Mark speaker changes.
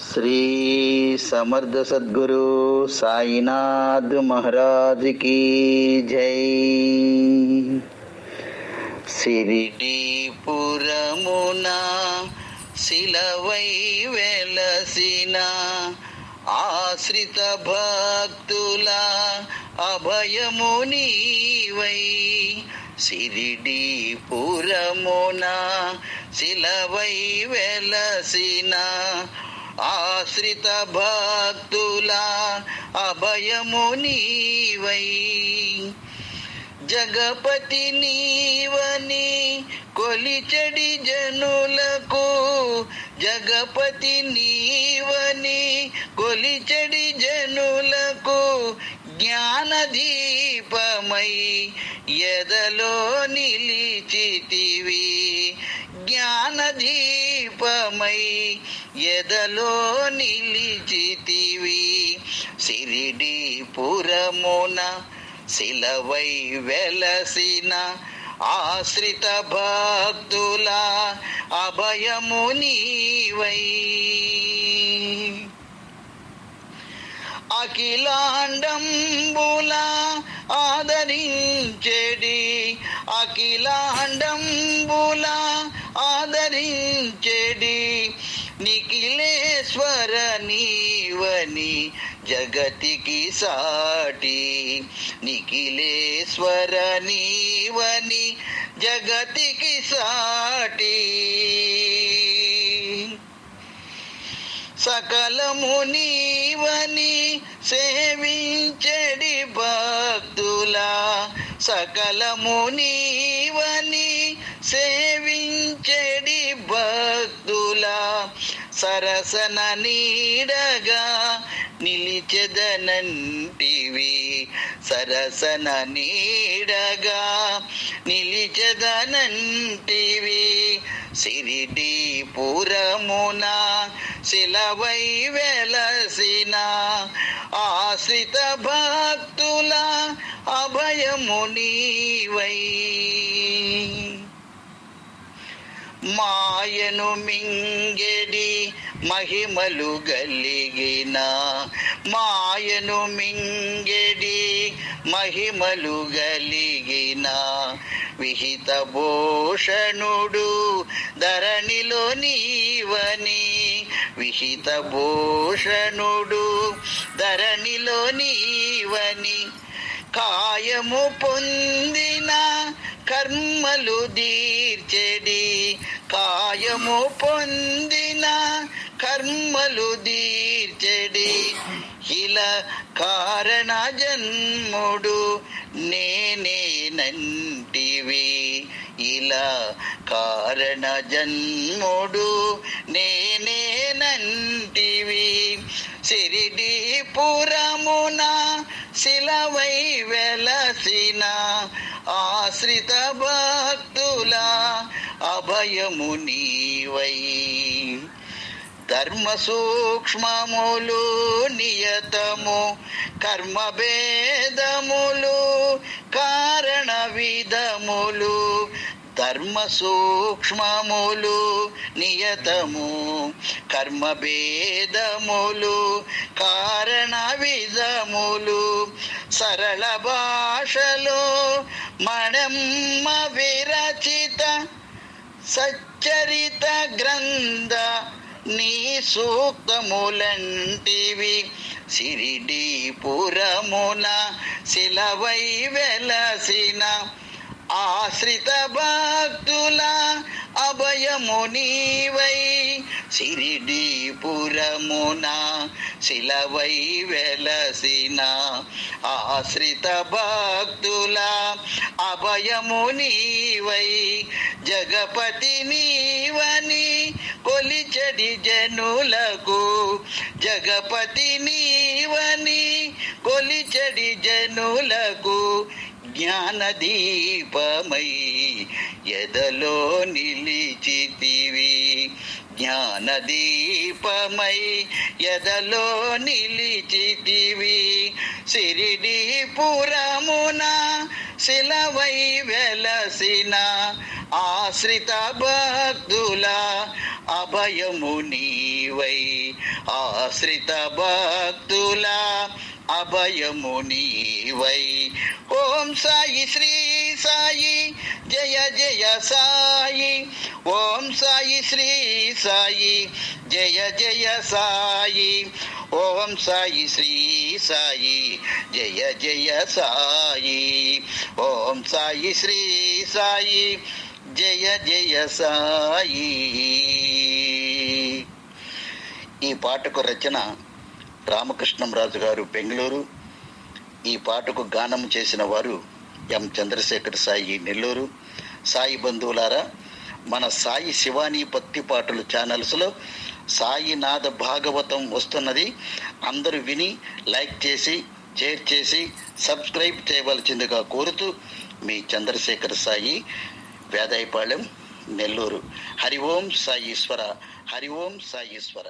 Speaker 1: శ్రీ సమర్థ సద్గురు సాయినాథ్ మహారాజ్ की జై. సిరిడీపురమున శిలవై వెలసిన ఆశ్రిత భక్తుల అభయముని వై సిరిడీపురమున శిలవై వెలసిన ఆశ్రిత భక్తుల అభయము నీవై. జగపతి నీవని కొలిచడి జనులకు జగపతి నీవని కొలిచడి జనులకు జ్ఞానదీపమై ఎదలో నిలిచితివి. జ్ఞానదీపమై ఎదలో నిలిచితివి సిరిడి పురమున శిలవై వెలసిన ఆశ్రిత భక్తుల అభయము నీవై. అఖిలాండంబుల ఆదరించెడి అఖిలాండంబుల ఆదరించెడి. ఈశ్వర నీవని జగతికి సాటి. నిఖిలేశ్వర నీవని జగతికి సాటి. సకలము నీవని సేవించడి భక్తులా. సకలము నీవని సేవించడి భక్తులా. సరసన నీడగా నిలిచెదనంటివి. సరసన నీడగా నిలిచెదనంటివి. సిరిడి పురమున శిలవై వెలసిన ఆశ్రిత భక్తుల అభయము నీవై. మాయను మింగెడి మహిమలు గలిగిన. మాయను మింగెడి మహిమలు గలిగిన. విహిత భూషణుడు ధరణిలో నీవని. విహిత భూషణుడు ధరణిలో నీవని. కాయము పొందిన కర్మలు దీర్చెడి కాయము పొందిన కర్మలు దీర్చెడి ఇలా కారణ జన్ముడు నేనేనంటివి ఇలా కారణ జన్ముడు నేనేనంటివి సిరిడి పురమున శిలవై వెలసిన ఆశ్రిత భక్తుల అభయము నీవై. ధర్మ సూక్ష్మములు నియతము కర్మ భేదములు కారణ విధములు. ధర్మ సూక్ష్మములు నియతము కర్మ భేదములు కారణ విధములు. సరళ భాషలో మణమ్మ విరచిత సచ్చరిత గ్రంథ నీ సూక్తములంటివి సిరిడి పురమున శిలవై వెలసిన ఆశ్రిత భక్తుల అభయము నీవై సిరిడీపురమున శిలవై వెలసిన ఆశ్రిత భక్తుల అభయము నీవై జగపతి నీవని కొలిచడి జనులకు జగపతి నీవని కొలిచడి జనులకు జ్ఞానదీపమై ఎదలో నిలిచితివి. జ్ఞాన దీపమై ఎదలో నిలిచితివి. సిరిడి పురమున శిలవై వెలసిన ఆశ్రిత భక్తుల అభయము నీవై. ఆశ్రిత భక్తుల అభయము నీవై ఓం సాయి శ్రీ సాయి జయ జయ సాయి ఓం సాయి శ్రీ సాయి జయ జయ సాయి ఓం సాయి శ్రీ సాయి జయ జయ సాయి ఓం సాయి శ్రీ సాయి జయ జయ సాయి ఈ పాటకు రచన రామకృష్ణంరాజు గారు బెంగళూరు. ఈ పాటకు గానం చేసిన వారు ఎం. చంద్రశేఖర్ సాయి నెల్లూరు. సాయి బంధువులారా మన సాయి శివాని భక్తి పాటలు ఛానల్స్లో సాయినాథ భాగవతం వస్తున్నది. అందరూ విని లైక్ చేసి షేర్ చేసి సబ్స్క్రైబ్ చేయవలసిందిగా కోరుతూ మీ చంద్రశేఖర్ సాయి వేదాయపాళెం నెల్లూరు. హరి ఓం సాయి ఈశ్వర హరి ఓం సాయి ఈశ్వర.